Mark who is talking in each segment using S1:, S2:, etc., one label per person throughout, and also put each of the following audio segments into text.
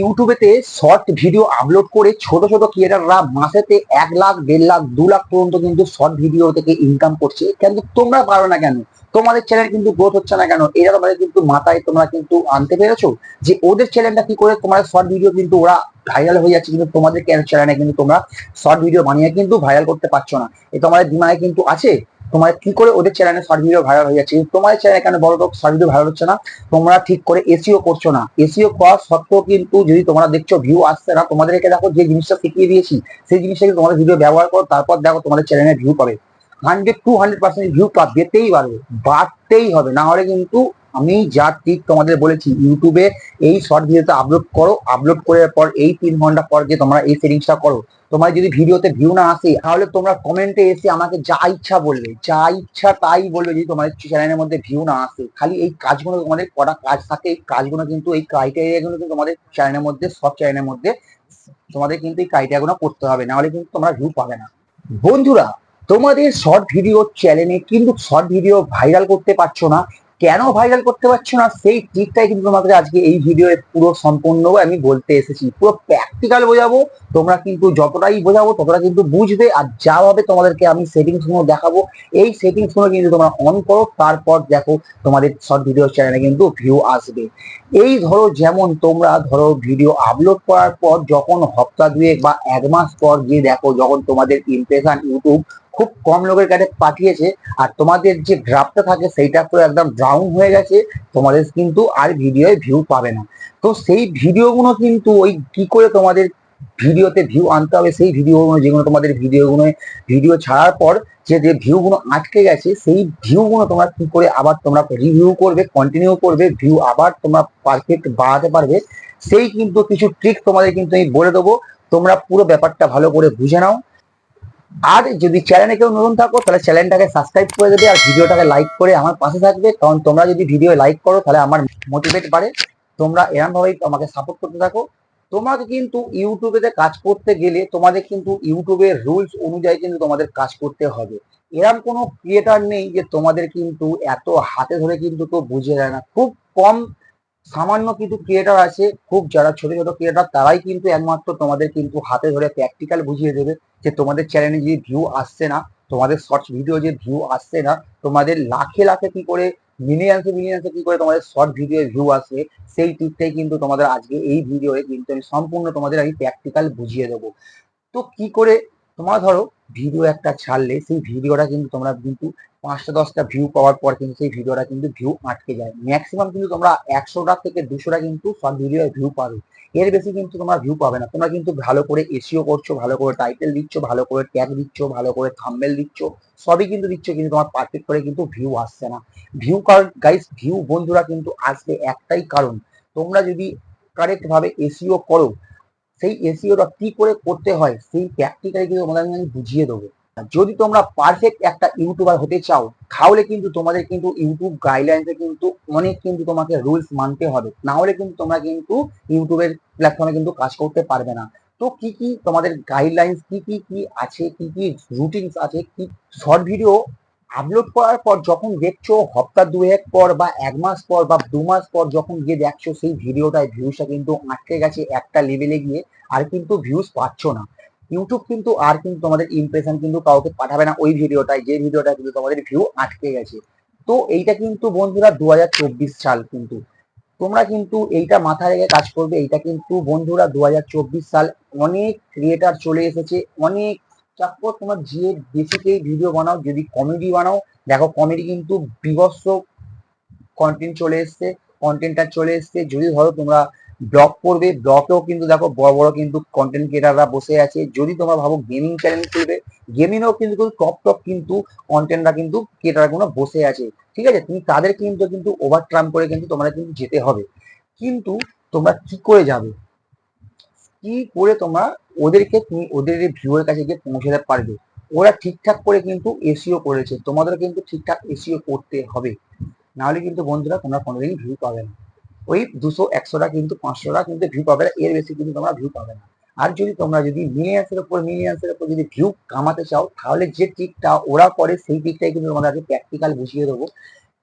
S1: ইউটিউবেতে short video upload করে ছোট ছোট ক্রিয়েটাররা মাসেতে এক লাখ, দেড় লাখ, দু লাখ পর্যন্ত কিন্তু শর্ট ভিডিও থেকে ইনকাম করছে। কিন্তু তোমরা পারো না কেন? তোমাদের চ্যানেল কিন্তু গ্রোথ হচ্ছে না কেন? এটা তোমাদের কিন্তু মাথায় তোমরা কিন্তু আনতে পেরেছ যে ওদের চ্যানেলটা কি করে তোমার শর্ট ভিডিও কিন্তু ওরা ভাইরাল হয়ে যাচ্ছে, কিন্তু তোমাদের চ্যানেলে কিন্তু তোমরা শর্ট ভিডিও বানিয়ে কিন্তু ভাইরাল করতে পারছ না। এ তোমাদের দিমাগে কিন্তু আছে। তোমার কি করে ওদের চ্যানেলে শর্ট ভিডিও ভাইরাল হয়ে যাচ্ছে? তোমার চ্যানেলে কেন বড় শর্ট ভিডিও ভাইরাল হচ্ছে না? তোমরা ঠিক করে এসিও করছ না। এসিও করা সত্ত্বেও কিন্তু যদি তোমরা দেখছ ভিউ আসছে না, তোমাদেরকে দেখো যে জিনিসটা শিখিয়ে দিয়েছি, সেই জিনিসটাকে তোমাদের ভিডিও ব্যবহার করো, তারপর দেখো তোমাদের চ্যানেলে ভিউ পাবে। Hundred to hundred percent view পাবেতেই পারবে, বাড়তেই হবে। না হলে কিন্তু আমি যা ঠিক তোমাদের বলেছি ইউটিউবে এই শর্ট ভিডিওতে আপলোড করো আপলোড করার পর এই তিন ঘণ্টা পর যে তোমরা এই সেটিংসটা করো, তোমার যদি ভিডিওতে ভিউ না আসে, তাহলে তোমরা কমেন্টে এসে আমাকে যা ইচ্ছা বলবে, যা ইচ্ছা তাই বলবে যদি তোমাদের চ্যানেলের মধ্যে ভিউ না আসে। খালি এই কাজগুলো তোমাদের কটা কাজ থাকে, এই কাজগুলো কিন্তু, এই ক্রাইটেরিয়াগুলো কিন্তু তোমাদের চ্যানেলের মধ্যে, সব চ্যানেলের মধ্যে তোমাদের কিন্তু এই ক্রাইটেরিয়াগুলো করতে হবে, নাহলে কিন্তু তোমরা ভিউ পাবে না। বন্ধুরা, তোমাদের শর্ট ভিডিও চ্যানেলে কিন্তু শর্ট ভিডিও ভাইরাল করতে পারছ না কেন ভাইরাল করতে পারছ না? সেই ট্রিকটাই কিন্তু তোমাদের আজকে এই ভিডিওয়ে পুরো সম্পূর্ণ আমি বলতে এসেছি, পুরো প্র্যাকটিক্যাল বোঝাবো। তোমরা কিন্তু যতটাই বোঝাবো, ততটা কিন্তু বুঝবে। আর যা ভাবে তোমাদেরকে আমি সেটিংসগুলো দেখাবো। এই সেটিংসগুলো কিন্তু তোমরা অন করো, তারপর দেখো তোমাদের শর্ট ভিডিও চ্যানেলে কিন্তু ভিউ আসবে। এই ধরো যেমন তোমরা ধরো ভিডিও আপলোড করার পর যখন হপ্তাহ দুয়েক বা এক মাস পর গিয়ে দেখো, যখন তোমাদের ইমপ্রেশন ইউটিউব খুব কম লোকের কাছে পাঠিয়েছে আর তোমাদের যে গ্রাফটা থাকে সেইটা পুরো একদম ব্রাউন হয়ে গেছে, তোমাদের কিন্তু আর ভিডিওয়ে ভিউ পাবে না। তো সেই ভিডিওগুলো কিন্তু ওই কি করে তোমাদের ভিডিওতে ভিউ আনতে হবে, সেই ভিডিওগুলো যেগুলো তোমাদের ভিডিওগুলো ভিডিও ছাড়ার পর যে যে ভিউগুলো আটকে গেছে, সেই ভিউগুলো তোমরা কি করে আবার তোমরা রিভিউ করবে কন্টিনিউ করবে ভিউ আবার তোমরা পারফেক্ট বাড়াতে পারবে, সেই কিন্তু কিছু ট্রিক তোমাদের কিন্তু আমি বলে দেবো। তোমরা পুরো ব্যাপারটা ভালো করে বুঝে নাও। আর যদি চ্যানেলে কেউ নতুন থাকো, তাহলে চ্যানেলটাকে সাবস্ক্রাইব করে দেবে আর ভিডিওটাকে লাইক করে আমার পাশে থাকবে। কারণ তোমরা যদি ভিডিও লাইক করো, তাহলে আমার মোটিভেট বাড়ে। তোমরা এরম ভাবেই আমাকে সাপোর্ট করতে থাকো। তোমাকে কিন্তু ইউটিউবেতে কাজ করতে গেলে তোমাদের কিন্তু ইউটিউবের রুলস অনুযায়ী কিন্তু তোমাদের কাজ করতে হবে। এরম কোনো ক্রিয়েটার নেই যে তোমাদের কিন্তু এত হাতে ধরে কিন্তু কেউ বুঝে যায় না। খুব কম সামান্য কিছু ক্রিয়েটার আছে, খুব যারা ছোট ছোট ক্রিয়েটার তারাই কিন্তু একমাত্র তোমাদের কিন্তু হাতে ধরে প্র্যাকটিক্যাল বুঝিয়ে দেবে যে তোমাদের চ্যানেলে যে ভিউ আসছে না, তোমাদের শর্টস ভিডিও যে ভিউ আসছে না, তোমাদের লাখে লাখে কি করে মিলিয়ন্সে মিলিয়ন্সে কি করে তোমাদের শর্ট ভিডিও ভিউ আসে, সেই টিপটাই কিন্তু তোমাদের আজকে এই ভিডিওয়ে কিন্তু আমি সম্পূর্ণ তোমাদের আমি প্র্যাকটিক্যাল বুঝিয়ে দেবো। তো কি করে, তোমরা ধরো ভিডিও একটা ছাড়লে সেই ভিডিওটা কিন্তু তোমরা কিন্তু পাঁচটা, দশটা ভিউ পাওয়ার পর কিন্তু সেই ভিডিওটা কিন্তু ভিউ আটকে যায়। ম্যাক্সিমাম কিন্তু তোমরা একশোটা থেকে দুশোটা কিন্তু সব ভিডিও ভিউ পাবে। এর বেশি কিন্তু তোমরা ভিউ পাবে না। তোমরা কিন্তু ভালো করে এসিও করছ, ভালো করে টাইটেল দিচ্ছ, ভালো করে ট্যাগ দিচ্ছ, ভালো করে থাম্বেল দিচ্ছ, সবই কিন্তু দিচ্ছ, কিন্তু তোমার পারফেক্ট করে কিন্তু ভিউ আসছে না। ভিউ কারণ গাইস ভিউ বন্ধুরা কিন্তু আসবে একটাই কারণ, তোমরা যদি কারেক্ট ভাবে এসিও করো সেই এসিওটা কি করে করতে হয়, সেই প্র্যাকটিক্যালি কিন্তু তোমাদের আমি বুঝিয়ে দেবো। যদি তোমরা পারফেক্ট একটা ইউটিউবার হতে চাও, তাহলে কিন্তু তোমাদের কিন্তু ইউটিউব গাইডলাইন্সে কিন্তু অনেক কিন্তু তোমাকে রুলস মানতে হবে। না হলে কিন্তু তোমরা কিন্তু ইউটিউবের প্ল্যাটফর্মে কিন্তু কাজ করতে পারবে না। তো কি কি তোমাদের গাইডলাইন্স কি কি কি আছে, কি কি রুটিনস আছে, কি শর্ট ভিডিও আপলোড করার পর যখন দেখছ হপ্তাহ দুয়েক পর বা এক মাস পর বা দু মাস পর যখন গিয়ে দেখছ সেই ভিডিওটায় ভিউসটা কিন্তু আটকে গেছে একটা লেভেলে গিয়ে, আর কিন্তু ভিউজ পাচ্ছ না। ইউটিউব কিন্তু আর কিন্তু তোমাদের ইমপ্রেশন কিন্তু কাউকে পাঠাবে না ওই ভিডিওটায়, যে ভিডিওটা কিন্তু তোমাদের ভিউ আটকে গেছে। তো এইটা কিন্তু বন্ধুরা দু হাজার চব্বিশ সাল কিন্তু। তোমরা কিন্তু এইটা মাথায় রেখে কাজ করবে, এইটা কিন্তু বন্ধুরা দু হাজার চব্বিশ সাল অনেক ক্রিয়েটার চলে এসেছে, অনেক তারপর তোমার যে বেসিকেই ভিডিও বানাও, যদি কমেডি বানাও। দেখো কমেডি কিন্তু বিভৎস কন্টেন্ট চলে এসছে কন্টেন্টটা চলে এসছে। যদি ধরো তোমরা ব্লগ করবে ব্লগেও কিন্তু দেখো, বড় বড় কিন্তু কন্টেন্ট ক্রিয়েটাররা বসে আছে। যদি তোমরা ভাবো গেমিং চ্যানেল খুলবে গেমিংও কিন্তু টপ টপ কিন্তু কন্টেন্টরা কিন্তু ক্রিয়েটারগুলো বসে আছে। ঠিক আছে? তুমি তাদের কিন্তু কিন্তু ওভার করে কিন্তু তোমরা কিন্তু যেতে হবে। কিন্তু তোমরা কি করে যাবে? কি করে তোমরা ওদেরকে তুমি, ওদের ভিউয়ের কাছে গিয়ে পৌঁছাতে পারবে? ওরা ঠিকঠাক করে কিন্তু এসিও করেছে। তোমাদের কিন্তু ঠিকঠাক এসিও করতে হবে। নাহলে কিন্তু বন্ধুরা তোমরা কোনোদিনই ভিউ পাবে না। ওই দুশো, একশোটা কিন্তু, পাঁচশোটা কিন্তু ভিউ পাবে না। এর বেশি কিন্তু তোমরা ভিউ পাবে না। আর যদি তোমরা যদি মিলিয়ন্সের উপর মিলিয়ন্সের উপর যদি ভিউ কামাতে চাও, তাহলে যে টিকটা ওরা করে, সেই টিকটাই কিন্তু তোমাদের আগে প্র্যাকটিক্যাল বুঝিয়ে দেবো।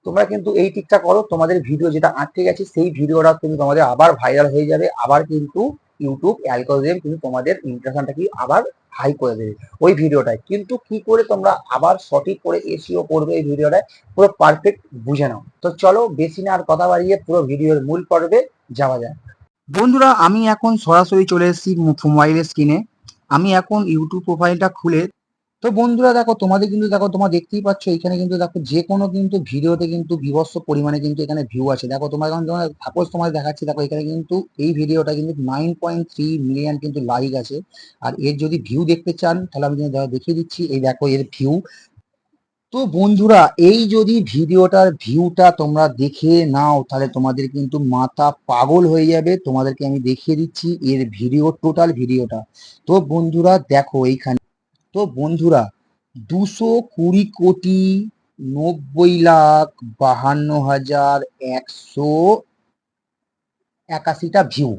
S1: তোমরা কিন্তু এই টিকটা করো। তোমাদের ভিডিও যেটা আটকে গেছে, সেই ভিডিওটা কিন্তু তোমাদের আবার ভাইরাল হয়ে যাবে। আবার কিন্তু ইউটিউব অ্যালগোরিজম কিন্তু তোমাদের ইমপ্রেশনটা কি আবার হাই করে দেবে। ওই ভিডিওটায়। কিন্তু কি করে তোমরা আবার সঠিক করে এসিও করবে এই ভিডিওটায়, পুরো পারফেক্ট বুঝে নাও। তো চলো বেশি না আর কথা বাড়িয়ে পুরো ভিডিওর মূল পর্বে যাওয়া যায় বন্ধুরা, আমি এখন সরাসরি চলে এসেছি মোবাইলের স্ক্রিনে আমি এখন ইউটিউব প্রোফাইলটা খুলে তো বন্ধুরা দেখো, তোমাদের কিন্তু দেখো, তোমরা দেখতেই পাচ্ছ এখানে কিন্তু দেখো, যে কোনো কিন্তু ভিডিওতে কিন্তু বিভৎস পরিমাণে কিন্তু এখানে ভিউ আছে। দেখো তোমার এখন তোমার সাপোজ তোমার দেখাচ্ছি, দেখো, এখানে কিন্তু এই ভিডিওটা কিন্তু নাইন পয়েন্ট থ্রি মিলিয়ন কিন্তু লাইক আছে। আর এর যদি ভিউ দেখতে চান, তাহলে আমি দেখো, দেখিয়ে দিচ্ছি, এই দেখো, এর ভিউ তো বন্ধুরা, এই যদি ভিডিওটার ভিউটা তোমরা দেখে নাও, তাহলে তোমাদের কিন্তু মাথা পাগল হয়ে যাবে। তোমাদেরকে আমি দেখিয়ে দিচ্ছি, এর ভিডিও টোটাল ভিডিওটা তো বন্ধুরা, দেখো, এইখানে তো বন্ধুরা, দুশো কুড়ি কোটি নব্বই লাখ বাহান্ন হাজার একশো একাশিটা ভিউ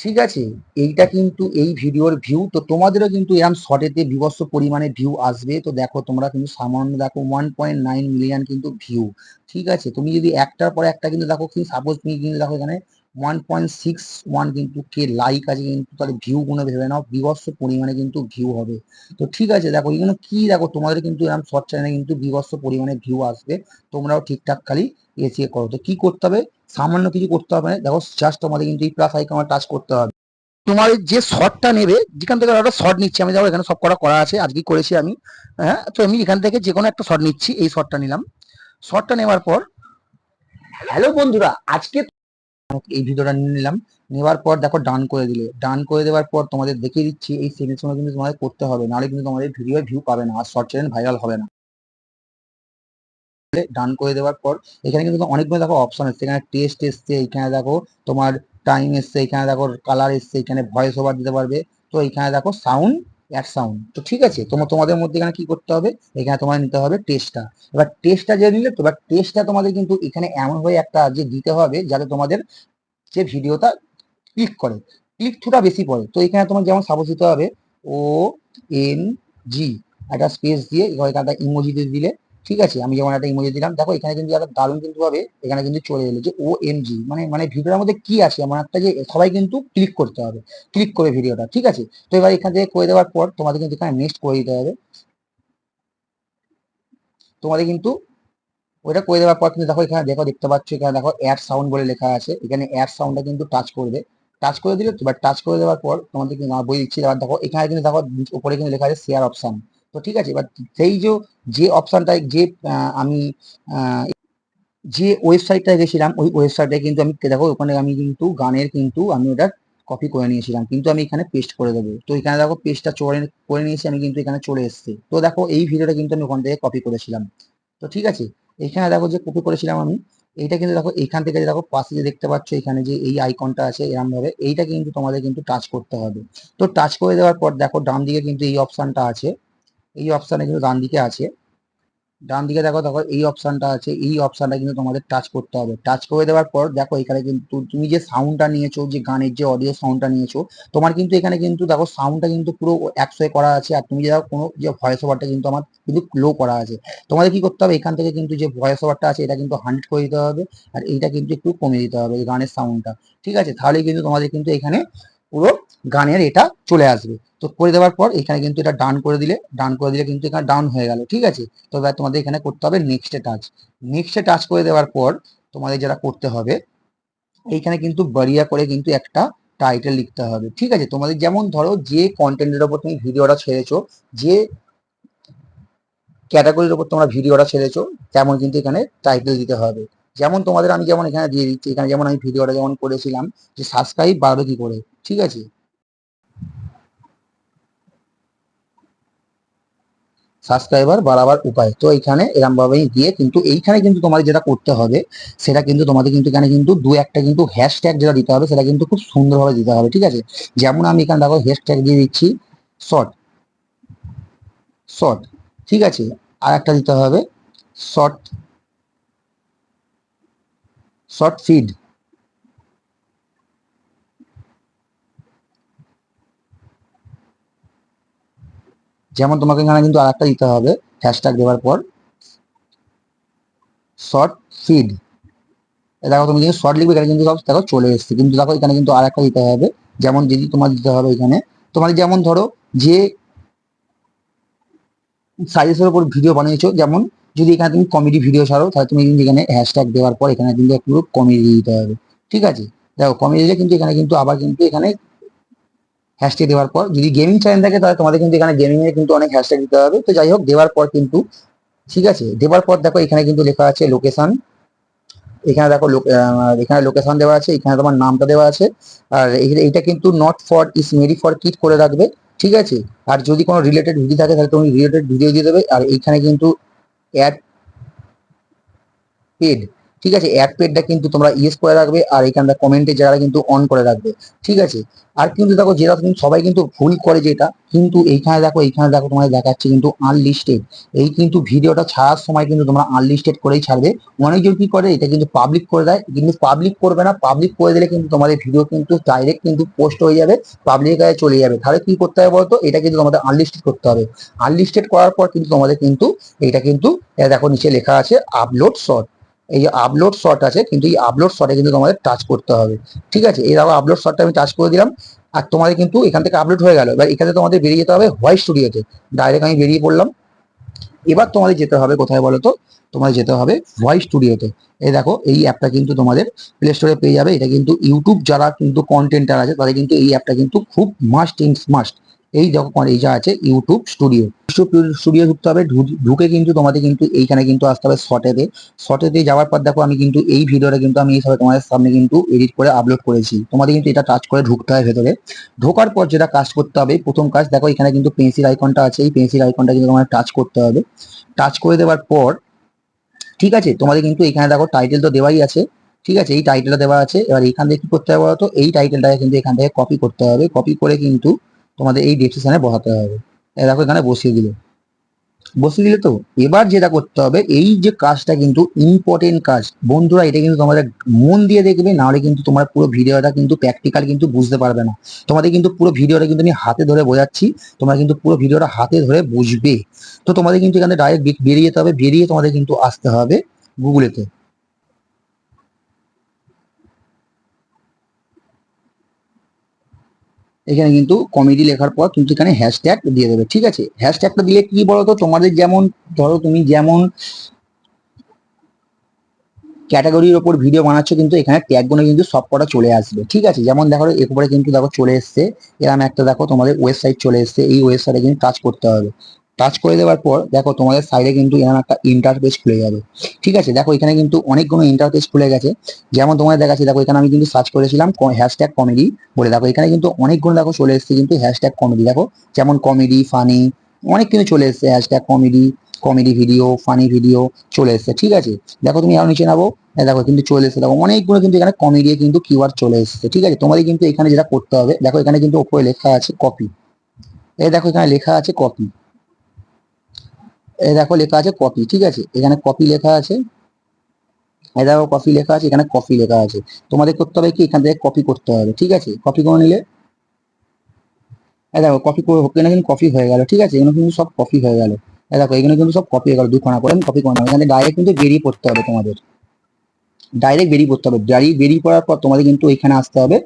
S1: ঠিক আছে? এইটা কিন্তু এই ভিডিওর ভিউ তো তোমাদেরও কিন্তু এরকম শর্টেতে বিভৎস পরিমাণে ভিউ আসবে। তো দেখো, তোমরা কিন্তু সামান্য দেখো ওয়ান পয়েন্ট নাইন মিলিয়ন কিন্তু ভিউ ঠিক আছে? তুমি যদি একটার পর একটা কিন্তু দেখো কি সাপোজ তুমি কিন্তু দেখো এখানে ওয়ান পয়েন্ট সিক্স ওয়ান কিন্তু কে লাইক আছে কিন্তু তাহলে ভিউ গুলো ভেবে নাও, বিভৎস পরিমাণে কিন্তু ভিউ হবে। তো ঠিক আছে, দেখো এগুলো কি দেখো, তোমাদের কিন্তু এরকম শর্ট চ্যানেলে কিন্তু বিভৎস পরিমাণে ভিউ আসবে, তোমরাও ঠিকঠাক খালি এসিয়ে করো। তো কি করতে হবে? সামান্য কিছু করতে হবে দেখো জাস্ট তোমাদের কিন্তু এই প্লাস আইকন টাচ করতে হবে। তোমার যে শর্টটা নেবে, যেখান থেকে একটা শর্ট নিচ্ছি, আমি দেখো এখানে সব করা করা আছে আজকে করেছি আমি হ্যাঁ তো আমি এখান থেকে যে কোনো একটা শর্ট নিচ্ছি, এই শর্টটা নিলাম। শর্টটা নেওয়ার পর হ্যালো বন্ধুরা, আজকে এই ভিডিওটা নিয়ে নিলাম। নেওয়ার পর দেখো ডান করে দিলে। ডান করে দেওয়ার পর তোমাদের দেখিয়ে দিচ্ছি, এই সেটিংসগুলো কিন্তু তোমাদের করতে হবে। নাহলে কিন্তু তোমাদের ভিডিও ভিউ পাবে না, আর শর্ট চ্যানেল ভাইরাল হবে না। ডান করে দেওয়ার পর, এখানে কিন্তু অনেকগুলো দেখো অপশন এসছে এখানে টেস্ট এসছে, এখানে দেখো তোমার টাইম এসছে, এখানে দেখো কালার এসছে, এখানে ভয়েস ওভার দিতে পারবে। তো এখানে দেখো সাউন্ড অ্যাড সাউন্ড তো ঠিক আছে তোমার তোমাদের মধ্যে এখানে কি করতে হবে? এখানে তোমার নিতে হবে টেস্টটা এবার টেস্টটা যে নিলে এবার টেস্টটা তোমাদের কিন্তু এখানে এমন হয়ে একটা যে দিতে হবে যাতে তোমাদের যে ভিডিওটা ক্লিক করে। ক্লিক থ্রুটা বেশি পড়ে। তো এখানে তোমার যেমন সাপোজ দিতে হবে ও এন জি একটা স্পেস দিয়ে একটা ইমোজি দিয়ে দিলে ঠিক আছে? আমি যেমন একটা ইমোজি দিলাম। দেখো, এখানে কিন্তু একটা দারুণ কিন্তু ভাবে এখানে কিন্তু চলে এলো যে ও এম জি মানে মানে ভিডিওর মধ্যে কি আছে? এমন একটা যে সবাই কিন্তু ক্লিক করতে হবে ক্লিক করে ভিডিওটা, ঠিক আছে? তো এবার এখান থেকে করে দেওয়ার পর তোমাদের কিন্তু এখানে নেক্সট করে দিতে হবে। তোমাদের কিন্তু ওইটা করে দেওয়ার পর কিন্তু দেখো, এখানে দেখো, দেখতে পাচ্ছ, এখানে দেখো অ্যাড সাউন্ড বলে লেখা আছে। এখানে অ্যাড সাউন্ডটা কিন্তু টাচ করবে। টাচ করে দিলে, এবার টাচ করে দেওয়ার পর তোমাদের কিন্তু বই দিচ্ছি দেখো, এখানে কিন্তু দেখো, উপরে কিন্তু লেখা আছে শেয়ার অপশন তো ঠিক আছে, এবার সেই যে যে অপশনটায় যে আমি যে ওয়েবসাইটটায় গেছিলাম, ওই ওয়েবসাইটে কিন্তু আমি, দেখো, ওখানে আমি কিন্তু গানের কিন্তু আমি ওটা কপি করে নিয়েছিলাম, কিন্তু আমি এখানে পেস্ট করে দেবো। তো এখানে দেখো পেস্টটা চড়ে, করে নিয়েছি, আমি কিন্তু এখানে চলে এসেছি। তো দেখো, এই ভিডিওটা কিন্তু আমি ওখান থেকে কপি করেছিলাম। তো ঠিক আছে, এখানে দেখো যে কপি করেছিলাম আমি, এইটা কিন্তু দেখো, এখান থেকে দেখো, পাশে যে দেখতে পাচ্ছ, এখানে যে এই আইকনটা আছে এরকম ভাবে এইটা কিন্তু তোমাদের কিন্তু টাচ করতে হবে। তো টাচ করে দেওয়ার পর দেখো ডান দিকে কিন্তু এই অপশনটা আছে। এই অপশানে কিন্তু ডান দিকে আছে। ডান দিকে দেখো দেখো, এই অপশানটা আছে, এই অপশানটা কিন্তু তোমাদের টাচ করতে হবে। টাচ করে দেওয়ার পর দেখো, এখানে কিন্তু তুমি যে সাউন্ডটা নিয়েছো, যে গানের যে অডিও সাউন্ডটা নিয়েছো, তোমার কিন্তু এখানে কিন্তু দেখো সাউন্ডটা কিন্তু পুরো একশোয় করা আছে। আর তুমি যে দেখো, কোনো যে ভয়েস ওভারটা কিন্তু আমার কিন্তু লো করা আছে। তোমাদের কি করতে হবে? এখান থেকে কিন্তু যে ভয়েস ওভারটা আছে, এটা কিন্তু হান্ড্রেড করে দিতে হবে। আর এইটা কিন্তু একটু কমে দিতে হবে, এই গানের সাউন্ডটা ঠিক আছে? তাহলে কিন্তু তোমাদের কিন্তু এখানে পুরো গানের এটা চলে আসবে। তো করে দেওয়ার পর এখানে কিন্তু এটা ডান করে দিলে ডান করে দিলে কিন্তু এখানে ডাউন হয়ে গেল, ঠিক আছে? তো এবার তোমাদের এখানে করতে হবে নেক্সটে টাচ নেক্সটে টাচ করে দেওয়ার পর তোমাদের যেটা করতে হবে, এইখানে কিন্তু বাড়িয়া করে কিন্তু একটা টাইটেল লিখতে হবে, ঠিক আছে? তোমাদের যেমন ধরো যে কন্টেন্টের ওপর তুমি ভিডিওটা ছেড়েছো, যে ক্যাটাগরির ওপর তোমরা ভিডিওটা ছেড়েছো, তেমন কিন্তু এখানে টাইটেল দিতে হবে। যেমন তোমাদের আমি যেমন এখানে দিয়ে দিচ্ছি, এখানে যেমন আমি ভিডিওটা যেমন করেছিলাম, যে সাবস্ক্রাইব বাড়ো কি করে, ঠিক আছে? সাবস্ক্রাইবার বাড়াবার উপায়। তো এখানে এরম ভাবেই দিয়ে কিন্তু এইখানে কিন্তু তোমাদের যেটা করতে হবে, সেটা কিন্তু তোমাদের কিন্তু এখানে কিন্তু দু একটা কিন্তু হ্যাশট্যাগ যেটা দিতে হবে, সেটা কিন্তু খুব সুন্দরভাবে দিতে হবে, ঠিক আছে? যেমন আমি এখানে দেখো হ্যাশট্যাগ দিয়ে দিচ্ছি শর্ট শর্ট ঠিক আছে? আর একটা দিতে হবে শর্ট শর্ট ফিড যেমন তোমাকে এখানে কিন্তু আরেকটা দিতে হবে হ্যাশট্যাগ দেওয়ার পর শর্ট ফিড দেখো তুমি যদি শর্ট লিখবে, এখানে কিন্তু সব দেখো চলে এসছে। কিন্তু দেখো এখানে কিন্তু আর একটা দিতে হবে, যেমন যদি তোমার দিতে হবে এখানে। তোমার যেমন ধরো যে সাইজের উপর ভিডিও বানিয়েছো, যেমন যদি এখানে তুমি কমেডি ভিডিও ছাড়ো, তাহলে তুমি কিন্তু এখানে হ্যাশট্যাগ দেওয়ার পর এখানে কিন্তু একটু কমেডি দিতে হবে। ঠিক আছে? দেখো কমেডি দিলে কিন্তু এখানে কিন্তু আবার কিন্তু এখানে হ্যাশট্যাগ দেওয়ার পর, যদি গেমিং চ্যানেল থাকে, তাহলে তোমাদের কিন্তু এখানে গেমিং এর কিন্তু অনেক হ্যাশট্যাগ দিতে হবে। তো যাই হোক, দেওয়ার পর কিন্তু, ঠিক আছে? দেওয়ার পর দেখো, এখানে কিন্তু লেখা আছে লোকেশন এখানে দেখো এখানে লোকেশন দেওয়া আছে, এখানে তোমার নামটা দেওয়া আছে। আর এই- এইটা কিন্তু not for is merry for kit করে রাখবে, ঠিক আছে? আর যদি কোনো রিলেটেড ভিডিও থাকে, তাহলে তুমি রিলেটেড ভিডিও দিয়ে দেবে। আর এইখানে কিন্তু অ্যাড পেড ঠিক আছে? অ্যাড পেডটা কিন্তু তোমরা ইয়েস করে রাখবে আর এখানটা কমেন্টের যারা কিন্তু অন করে রাখবে। ঠিক আছে? আর কিন্তু দেখো যেটা তুমি সবাই কিন্তু ভুল করে যেটা, কিন্তু এইখানে দেখো এইখানে দেখো তোমাদের দেখাচ্ছে কিন্তু আনলিস্টেড এই কিন্তু ভিডিওটা ছাড়ার সময় কিন্তু তোমরা আনলিস্টেড করেই ছাড়বে। অনেকজন কি করে, এটা কিন্তু পাবলিক করে দেয়। কিন্তু পাবলিক করবে না পাবলিক করে দিলে কিন্তু তোমাদের ভিডিও কিন্তু ডাইরেক্ট কিন্তু পোস্ট হয়ে যাবে পাবলিক কাছে চলে যাবে। তাহলে কি করতে হবে বলতো? এটা কিন্তু তোমাদের আনলিস্টেড করতে হবে। আনলিস্টেড করার পর কিন্তু তোমাদের কিন্তু, এটা কিন্তু দেখো নিচে লেখা আছে আপলোড শর্ট এই যে আপলোড শট আছে, কিন্তু এই আপলোড শর্টে কিন্তু তোমাদের টাচ করতে হবে। ঠিক আছে? এই দেখো আপলোড শটটা আমি টাচ করে দিলাম, আর তোমাদের কিন্তু এখান থেকে আপলোড হয়ে গেল। এবার এখানে তোমাদের বেরিয়ে যেতে হবে হোয়াইট স্টুডিওতে ডাইরেক্ট আমি বেরিয়ে পড়লাম। এবার তোমাদের যেতে হবে কোথায় বলো তো? তোমাদের যেতে হবে ভয়েস স্টুডিওতে এই দেখো, এই অ্যাপটা কিন্তু তোমাদের প্লে স্টোরে পেয়ে যাবে। এটা কিন্তু ইউটিউব যারা কিন্তু কন্টেন্টার আছে, তাদের কিন্তু এই অ্যাপটা কিন্তু খুব মাস্ট ইন মাস্ট এই দেখো এই যা আছে ইউটিউব স্টুডিও স্টুডিও ঢুকতে হবে, ঢুকে কিন্তু তোমাদের কিন্তু এইখানে কিন্তু আসতে হবে শর্টেতে শর্টেতে যাওয়ার পর দেখো আমি কিন্তু এই ভিডিওটা কিন্তু আমি এইভাবে তোমাদের সামনে কিন্তু এডিট করে আপলোড করেছি। তোমাদের কিন্তু এটা টাচ করে ঢুকতে হয় ভেতরে। ঢোকার পর যেটা কাজ করতে হবে, প্রথম কাজ দেখো এখানে কিন্তু পেন্সিল আইকনটা আছে, এই পেন্সিল আইকনটা কিন্তু তোমার টাচ করতে হবে। টাচ করে দেওয়ার পর, ঠিক আছে, তোমাদের কিন্তু এখানে দেখো টাইটেল তো দেওয়াই আছে, ঠিক আছে, এই টাইটেলটা দেওয়া আছে। এবার এখান থেকে কি করতে হবে বলতো? এই টাইটেলটাকে কিন্তু এখান থেকে কপি করতে হবে। কপি করে কিন্তু তোমাদের এই ডেসক্রিপশনে বসাতে হবে। দেখো এখানে বসিয়ে দিলে। বসিয়ে দিলে তো এবার যেটা করতে হবে, এই যে কাজটা কিন্তু ইম্পর্টেন্ট কাজ। বন্ধুরা, এটা কিন্তু তোমাদের মন দিয়ে দেখবে, নাহলে কিন্তু তোমার পুরো ভিডিওটা কিন্তু প্র্যাকটিক্যাল কিন্তু বুঝতে পারবে না। তোমাদের কিন্তু পুরো ভিডিওটা কিন্তু আমি হাতে ধরে বোঝাচ্ছি, তোমরা কিন্তু পুরো ভিডিওটা হাতে ধরে বুঝবে। তো তোমাদের কিন্তু এখানে ডাইরেক্ট বেরিয়ে যেতে হবে, বেরিয়ে তোমাদের কিন্তু আসতে হবে গুগলেতে এখানে কিন্তু কমেডি লেখার পর কিন্তু এখানে হ্যাশট্যাগ দিয়ে দেবে, ঠিক আছে? হ্যাশট্যাগটা দিলে কি বলতো? তোমাদের যেমন, ধরো তুমি যেমন ক্যাটাগরির ওপর ভিডিও বানাচ্ছ কিন্তু এখানে ট্যাগগুলো কিন্তু সব কটা চলে আসবে, ঠিক আছে? যেমন দেখো, এরপরে কিন্তু দেখো চলে এসছে এরকম একটা দেখো তোমাদের ওয়েবসাইট চলে এসছে, এই ওয়েবসাইটে কিন্তু কাজ করতে হবে। টাচ করে দেওয়ার পর, দেখো তোমাদের সাইডে কিন্তু এরকম একটা ইন্টারফেস খুলে যাবে। ঠিক আছে? দেখো এখানে কিন্তু অনেকগুলো ইন্টারফেস খুলে গেছে। যেমন তোমাদের দেখাচ্ছি, দেখো এখানে আমি কিন্তু সার্চ করেছিলাম হ্যাশট্যাগ কমেডি বলে। দেখো এখানে কিন্তু অনেকগুলো দেখো চলে এসছে কিন্তু হ্যাশট্যাগ কমেডি দেখো, যেমন কমেডি ফানি অনেক কিছু চলে এসছে। Hashtag comedy comedy video funny video চলে এসছে। ঠিক আছে? দেখো তুমি আরও নিচে নামো। দেখো কিন্তু চলে এসেছে। দেখো অনেকগুলো কিন্তু এখানে কমেডি কিন্তু কিওয়ার্ড চলে এসেছে। ঠিক আছে? তোমাদের কিন্তু এখানে যেটা করতে হবে, দেখো এখানে কিন্তু ওপরে লেখা আছে কপি এই দেখো এখানে লেখা আছে কপি দেখো লেখা আছে কপি ঠিক আছে? এখানে কপি লেখা আছে। এই দেখো কপি লেখা আছে, এখানে কপি লেখা আছে। তোমাদের করতে হবে কি? এখান থেকে কপি করতে হবে, ঠিক আছে? কপি করে নিলে? এই দেখো কপি করে এখানে কিন্তু কপি হয়ে গেল, ঠিক আছে? এগুলো কিন্তু সব কপি হয়ে গেল। দেখো এগুলো কিন্তু সব কপি হয়ে গেল, দুখানা করে আমি কপি করে নেব এখানে ডাইরেক্ট কিন্তু বেরিয়ে পড়তে হবে তোমাদের। ডাইরেক্ট বেরিয়ে পড়তে হবে। ডাইরেক্ট বেরিয়ে পড়ার পর তোমাদের কিন্তু এখানে আসতে হবে।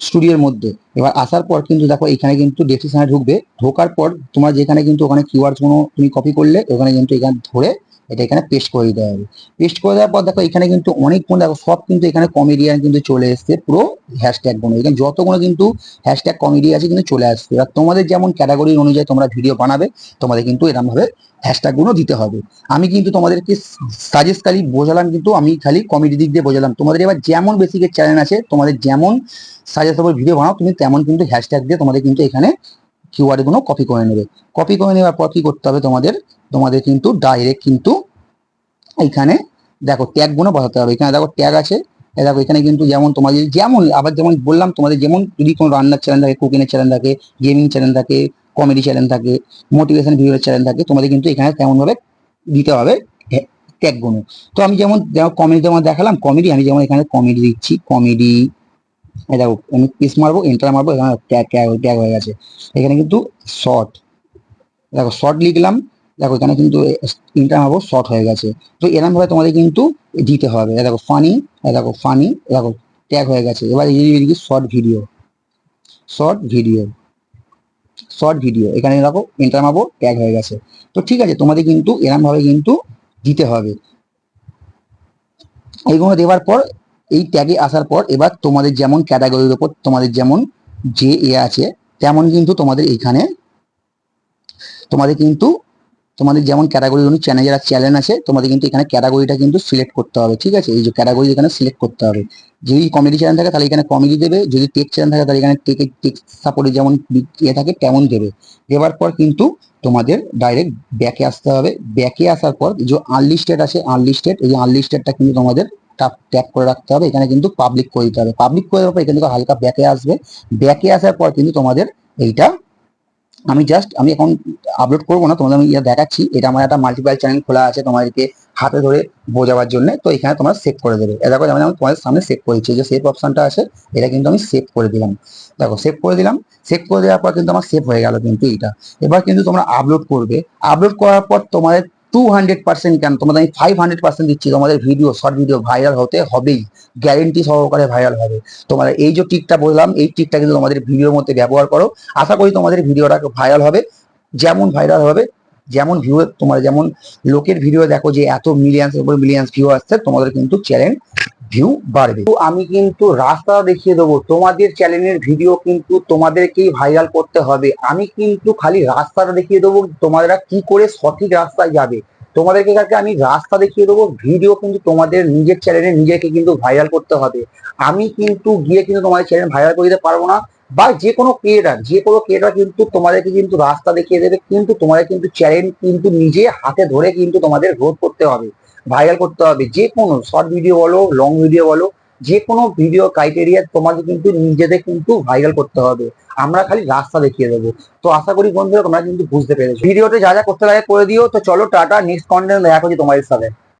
S1: স্টুডিওর মধ্যে। এবার আসার পর কিন্তু দেখো এখানে কিন্তু ডেসক্রিপশনে ঢুকবে। ঢোকার পর তোমার যেখানে কিন্তু ওখানে কিওয়ার্ডস কোনো তুমি কপি করলে, ওখানে কিন্তু এখানে ধরে এটা এখানে পেস্ট করে দিতে হবে। পেস্ট করে দেওয়ার পর দেখো এখানে কিন্তু অনেক কোন দেখো সব কিন্তু এখানে কমেডিয়ান কিন্তু চলে এসছে, পুরো হ্যাশট্যাগগুলো এখানে যতগুলো কিন্তু হ্যাশট্যাগ কমেডি আছে কিন্তু চলে আসছে। এবার তোমাদের যেমন ক্যাটাগরি অনুযায়ী তোমরা ভিডিও বানাবে, তোমাদের কিন্তু এরকম ভাবে হ্যাশট্যাগগুলো দিতে হবে। আমি কিন্তু তোমাদেরকে সাজেস্ট খালি বোঝালাম কিন্তু আমি খালি কমেডি দিক দিয়ে বোঝালাম। তোমাদের এবার যেমন বেসিকের চ্যানেল আছে, তোমাদের যেমন সাজেস্টেবল ভিডিও বানাও, তুমি তেমন কিন্তু হ্যাশট্যাগ দিয়ে তোমাদের কিন্তু এখানে কিওয়ার্ডগুলো কপি করে নেবে। কপি করে নেওয়ার পর কি করতে হবে তোমাদের? তোমাদের কিন্তু ডাইরেক্ট কিন্তু এখানে দেখো ট্যাগগুলো বসাতে হবে। এখানে দেখো ট্যাগ আছে। দেখো এখানে কিন্তু যেমন তোমাদের যেমন, আবার যেমন বললাম তোমাদের যেমন যদি কোনো রান্নার চ্যানেল থাকে কুকিং এর চ্যানেল থাকে গেমিং চ্যানেল থাকে কমেডি চ্যানেল থাকে মোটিভেশন ভিডিওর চ্যানেল থাকে, তোমাদের কিন্তু এখানে তেমন ভাবে দিতে হবে ট্যাগগুলো। তো আমি যেমন কমেডি যেমন দেখালাম কমেডি আমি যেমন এখানে কমেডি দিচ্ছি কমেডি এই দেখো, আমি পিস মারবো এন্টার মারবো এখানে ট্যাগ ট্যাগ ট্যাগ হয়ে গেছে। এখানে কিন্তু শর্ট দেখো শর্ট লিখলাম, দেখো, এখানে কিন্তু ইনকাম আবার শর্ট হয়ে গেছে। তো এরকম ভাবে তোমাদের কিন্তু দিতে হবে। দেখো ফানি দেখো ফানি দেখো ট্যাগ হয়ে গেছে। এবার এই short video short video short video এখানে দেখো ইন্টার মারবো ট্যাগ হয়ে গেছে। তো ঠিক আছে, তোমাদের কিন্তু এরকম ভাবে কিন্তু দিতে হবে। এইগুলো দেওয়ার পর এই ট্যাগে আসার পর এবার তোমাদের যেমন ক্যাটাগরির উপর তোমাদের যেমন যে এ আছে, তেমন কিন্তু তোমাদের এইখানে তোমাদের কিন্তু তোমাদের যেমন ক্যাটাগরি অনুযায়ী চ্যানেল যারা চ্যানেল আছে, তোমাদের কিন্তু এখানে ক্যাটাগরিটা কিন্তু সিলেক্ট করতে হবে, ঠিক আছে? এই যে ক্যাটাগরি এখানে সিলেক্ট করতে হবে। যদি কমেডি চ্যানেল থাকে তাহলে এখানে কমেডি দেবে, যদি টেক চ্যানেল থাকে তাহলে এখানে টেক টেক সাপোর্টে যেমন ইয়ে থাকে তেমন দেবে। দেওয়ার পর কিন্তু তোমাদের ডাইরেক্ট ব্যাকে আসতে হবে। ব্যাকে আসার পর যে আনলিস্টেড আছে আনলিস্টেড এই আনলিস্টেডটা কিন্তু তোমাদের ট্যাপ করে রাখতে হবে। এখানে কিন্তু পাবলিক করে দিতে হবে। পাবলিক করে দেওয়ার পর এখানে হালকা ব্যাকে আসবে। ব্যাকে আসার পর কিন্তু তোমাদের এইটা আমি জাস্ট আমি এখন আপলোড করব না, তোমাদের আমি এটা দেখাচ্ছি। এটা আমার একটা মাল্টিপ্লাই চ্যানেল খোলা আছে তোমাদেরকে হাতে ধরে বোঝাবার জন্য। তো এখানে তোমরা সেভ করে দেবে। দেখো, যেমন আমি তোমাদের সামনে সেভ করেছি। যে সেভ অপশনটা আছে, এটা কিন্তু আমি সেভ করে দিলাম। দেখো সেভ করে দিলাম। সেভ করে দেওয়ার পর কিন্তু আমার সেভ হয়ে গেল কিন্তু এটা এবার কিন্তু তোমরা আপলোড করবে। আপলোড করার পর তোমাদের টু হান্ড্রেড পার্সেন্ট কেন? তোমাদের আমি ফাইভ হান্ড্রেড পার্সেন্ট দিচ্ছি। তোমাদের ভিডিও শর্ট ভিডিও ভাইরাল হতে হবেই। গ্যারেন্টি সহকারে ভাইরাল হবে। তোমাদের এই যে টিকটা বললাম, এই টিকটা কিন্তু তোমাদের ভিডিওর মধ্যে ব্যবহার করো। আশা করি তোমাদের ভিডিওটা ভাইরাল হবে। যেমন ভাইরাল হবে, যেমন ভিউ তোমার যেমন লোকের ভিডিও দেখো যে এত মিলিয়ন্স উপর মিলিয়ন্স ভিউ আসছে, তোমাদের কিন্তু চ্যানেল ভিউ বাড়বে। তো আমি কিন্তু রাস্তা দেখিয়ে দেবো। তোমাদের চ্যানেলের ভিডিও কিন্তু তোমাদেরকেই ভাইরাল করতে হবে। আমি কিন্তু খালি রাস্তাটা দেখিয়ে দেবো, তোমাদেরা কি করে সঠিক রাস্তায় যাবে। তোমাদেরকে কাছে আমি রাস্তা দেখিয়ে দেবো ভিডিও কিন্তু তোমাদের নিজের চ্যানেলে নিজেকে কিন্তু ভাইরাল করতে হবে। আমি কিন্তু গিয়ে কিন্তু তোমাদের চ্যানেল ভাইরাল করে দিতে পারব না। বা যে কোনো ক্রিয়েটার যে কোনো ক্রিয়েটার কিন্তু তোমাদেরকে কিন্তু রাস্তা দেখিয়ে দেবে, কিন্তু তোমাদের কিন্তু চ্যানেল কিন্তু নিজে হাতে ধরে কিন্তু তোমাদের গ্রোথ করতে হবে। ভাইরাল করতে হবে। যে কোনো শর্ট ভিডিও বলো লং ভিডিও বলো, যে কোনো ভিডিও ক্রাইটেরিয়া তোমাকে কিন্তু নিজেদের কিন্তু ভাইরাল করতে হবে। আমরা খালি রাস্তা দেখিয়ে দেবো। তো আশা করি বন্ধুরা তোমরা কিন্তু বুঝতে পেরেছ। ভিডিওতে যা যা করতে লাগে করে দিও। তো চলো টাটা নেক্সট কন্টেন্ট দেখা করছি তোমাদের সাথে।